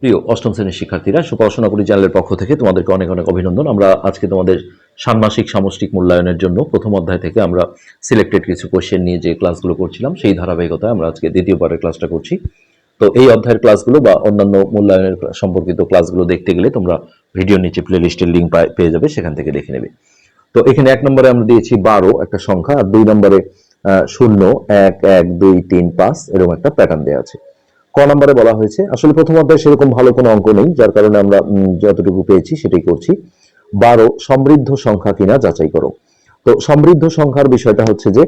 প্রিয় অষ্টম শ্রেণির শিক্ষার্থীরা, সুপড়াশোনা করি চ্যানেলের পক্ষ থেকে তোমাদেরকে অনেক অনেক অভিনন্দন। আমরা আজকে তোমাদের ষান্মাসিক সামষ্টিক মূল্যায়নের জন্য প্রথম অধ্যায় থেকে আমরা সিলেক্টেড কিছু কোশ্চেন নিয়ে যে ক্লাসগুলো করছিলাম, সেই ধারাবাহিকতায় আমরা আজকে দ্বিতীয় পারের ক্লাসটা করছি। তো এই অধ্যায়ের ক্লাসগুলো বা অন্যান্য মূল্যায়নের সম্পর্কিত ক্লাসগুলো দেখতে গেলে তোমরা ভিডিওর নিচে প্লে লিস্টের লিঙ্ক পেয়ে যাবে, সেখান থেকে দেখে নেবে। তো এখানে এক নম্বরে আমরা দিয়েছি বারো, একটা সংখ্যা, আর দুই নম্বরে শূন্য, এক এক, দুই, তিন, পাঁচ, এরকম একটা প্যাটার্ন দেওয়া আছে। ক নম্বরে বলা হয়েছে, আসলে প্রথম অধ্যায়ে সেরকম ভালো কোনো অঙ্ক নেই, যার কারণে আমরা যতটুকু পেয়েছি সেটাই করছি। বারো, সমৃদ্ধ সংখ্যা কিনা যাচাই করো। তো সমৃদ্ধ সংখ্যার বিষয়টা হচ্ছে যে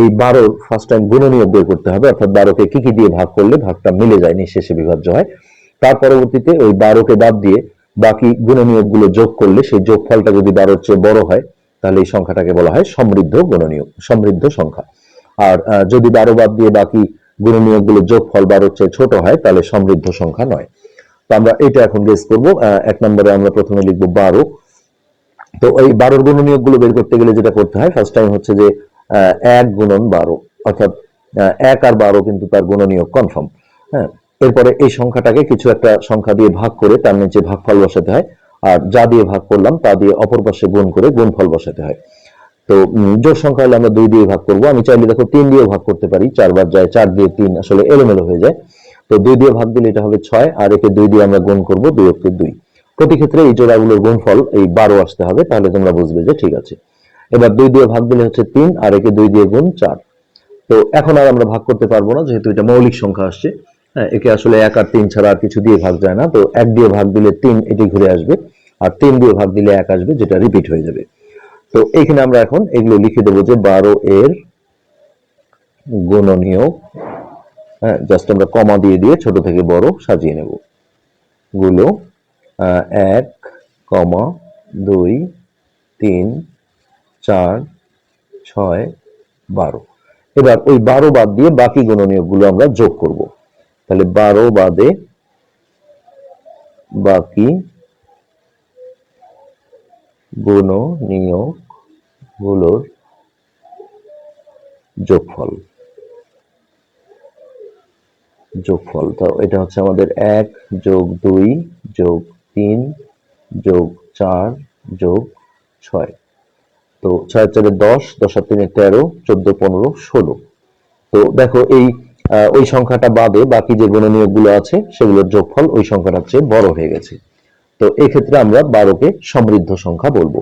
এই বারোর ফার্স্ট টাইম গুণনীয়ক বের করতে হবে, অর্থাৎ বারোকে কি কি দিয়ে ভাগ করলে ভাগটা মিলে যায়, নিঃশেষে বিভাজ্য হয়। তার পরবর্তীতে ওই বারোকে বাদ দিয়ে বাকি গুণনীয়কগুলো যোগ করলে সেই যোগফলটা যদি বারোর চেয়ে বড় হয়, তাহলে এই সংখ্যাটাকে বলা হয় সমৃদ্ধ গুণনীয় সমৃদ্ধ সংখ্যা। আর যদি বারো বাদ দিয়ে বাকি গুণনীয়কগুলো যোগফল বারোর চেয়ে ছোট হয়, তাহলে সমৃদ্ধ সংখ্যা নয়। তো আমরা এটা এখন গেস করব। এক নম্বরে আমরা প্রথমে লিখব বারো। তো এই বারোর গুণনীয়কগুলো বের করতে গেলে যেটা করতে হয় ফার্স্ট টাইম হচ্ছে যে এক গুণন বারো। অর্থাৎ এক আর বারো কিন্তু তার গুণনীয়ক কনফার্ম হ্যাঁ এরপরে এই সংখ্যাটাকে কিছু একটা সংখ্যা দিয়ে ভাগ করে তার নিচে ভাগফল বসাতে হয়। আর যা দিয়ে ভাগ করলাম, তা দিয়ে অপর পাশে গুণ করে গুণফল বসাতে হয়। তো জোড় সংখ্যা হলে আমরা দুই দিয়ে ভাগ করব। আমি চাইলে দেখো তিন দিয়ে ভাগ করতে পারি। চারবার যায়, চার দিয়ে তিন আসলে এলোমেলো হয়ে যায়। তো দুই দিয়ে ভাগ দিলে এটা হবে ছয়, আর একে দুই দিয়ে আমরা গুণ করব দুই অক্ষে দুই। প্রতি ক্ষেত্রে এই জোড়াগুলোর গুণফল এই বারো আসতে হবে, তাহলে তোমরা বুঝবে যে ঠিক আছে। এবার দুই দিয়ে ভাগ দিলে হচ্ছে তিন, আর একে দুই দিয়ে গুণ চার। তো এখন আর আমরা ভাগ করতে পারব না, যেহেতু এটা মৌলিক সংখ্যা আসছে। হ্যাঁ একে আসলে এক আর তিন ছাড়া আর কিছু দিয়ে ভাগ যায় না। তো এক দিয়ে ভাগ দিলে তিন এটি ঘুরে আসবে, আর তিন দিয়ে ভাগ দিলে এক আসবে, যেটা রিপিট হয়ে যাবে। তো এখানে আমরা এখন এগুলো লিখে দেবো যে বারো এর গুণনীয় হ্যাঁ জাস্ট আমরা কমা দিয়ে দিয়ে ছোট থেকে বড় সাজিয়ে নেব। গুলো এক, কমা, দুই, তিন, চার, ছয়, বারো। এবার ওই বারো বাদ দিয়ে বাকি গুণনীয়কগুলো আমরা যোগ করব। তাহলে বারো বাদে বাকি গুণনীয়ক গুলোর যোগফল। যোগফল, তো এটা হচ্ছে আমাদের এক যোগ দুই যোগ তিন যোগ চার যোগ ছয়। তো ছয় চারে দশ দশ আর তিনে তেরো, চোদ্দ, পনেরো, ষোলো। তো দেখো এই ওই সংখ্যাটা বাদে বাকি যে গুণনীয়কগুলো আছে সেগুলোর যোগফল ওই সংখ্যাটার চেয়ে বড় হয়ে গেছে। তো এক্ষেত্রে আমরা বারোকে সমৃদ্ধ সংখ্যা বলব।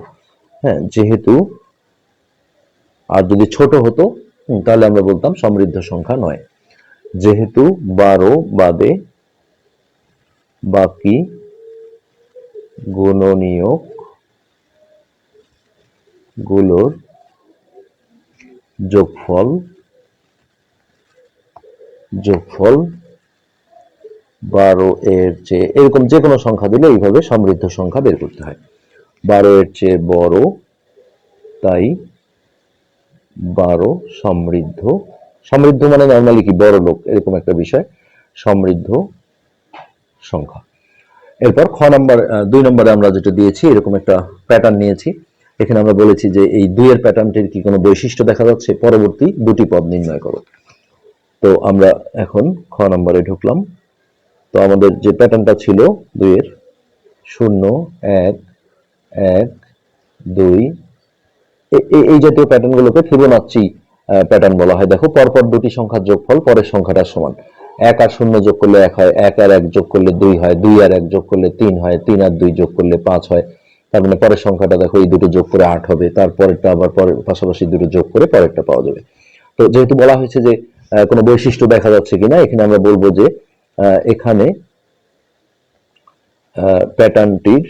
হ্যাঁ যেহেতু আর যদি ছোট হতো তাহলে আমরা বলতাম সমৃদ্ধ সংখ্যা নয়। যেহেতু বারো বাদে বাকি গুণনীয়কগুলোর যোগফল যোগফল বারো এর চেয়ে, এরকম যে কোনো সংখ্যা দিলে এইভাবে সমৃদ্ধ সংখ্যা বের করতে হয়। বারো এর চেয়ে বড়, তাই বারো, সমৃদ্ধ। সমৃদ্ধ মানে নর্মালি কি? বড় লোক, এরকম একটা বিষয়। সমৃদ্ধ সংখ্যা। এরপর খ নাম্বার দুই নম্বরে আমরা যেটা দিয়েছি, এরকম একটা প্যাটার্ন নিয়েছি। এখানে আমরা বলেছি যে এই দুইয়ের প্যাটার্নটির কি কোনো বৈশিষ্ট্য দেখা যাচ্ছে? পরবর্তী দুটি পদ নির্ণয় করো। তো আমরা এখন খ নম্বরে ঢুকলাম। তো আমাদের যে প্যাটার্নটা ছিল দুইয়ের, শূন্য, এক এক, দুই এই জাতীয় প্যাটার্ন গুলোকে ফিবোনাচ্চি প্যাটার্ন বলা হয়। দেখো, পরপর দুটি সংখ্যার যোগফল, পরের সংখ্যাটার সমান। এক আর শূন্য যোগ করলে এক হয়, এক আর এক যোগ করলে দুই হয়, দুই আর এক যোগ করলে তিন হয়, তিন আর দুই যোগ করলে পাঁচ হয়। তার মানে পরের সংখ্যাটা দেখো, এই দুটো যোগ করে আট হবে। তারপরেরটা আবার পরের পাশাপাশি দুটো যোগ করে পরেরটা পাওয়া যাবে। তো যেহেতু বলা হয়েছে যে কোনো বৈশিষ্ট্য দেখা যাচ্ছে কিনা, এখানে আমরা বলব যে এখানে প্যাটার্নটির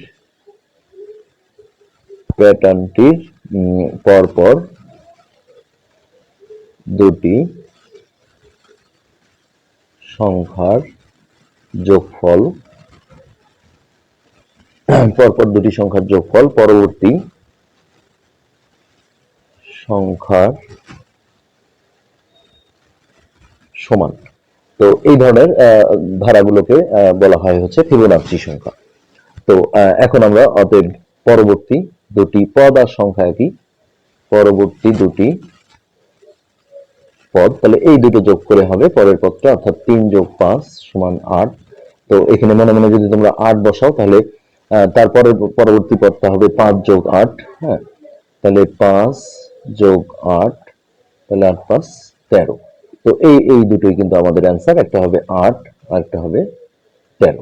প্যাটার্নটির পরপর দুটি সংখ্যার যোগফল পরপর দুটি সংখ্যার যোগফল, পরবর্তী সংখ্যার সমান। তো এই ধরনের ধারাগুলোকে বলা হয় হচ্ছে ফিবোনাচ্চি সংখ্যা। তো এখন আমরা অতএব পরবর্তী দুটি পদ আর সংখ্যা একই। পরবর্তী দুটি পদ, তাহলে এই দুটো যোগ করে হবে পরের পদটা, অর্থাৎ তিন যোগ পাঁচ সমান আট। তো এখানে মনে মনে যদি তোমরা আট বসাও, তাহলে তারপরে পরবর্তী পদটা হবে পাঁচ যোগ আট হ্যাঁ? তাহলে পাঁচ যোগ আট, তাহলে আট পাঁচ তেরো। তো এই এই দুটোই কিন্তু আমাদের অ্যান্সার একটা হবে আট আর একটা হবে তেরো।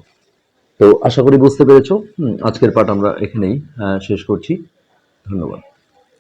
তো আশা করি বুঝতে পেরেছ। আজকের পাঠ আমরা এখানেই শেষ করছি। ধন্যবাদ।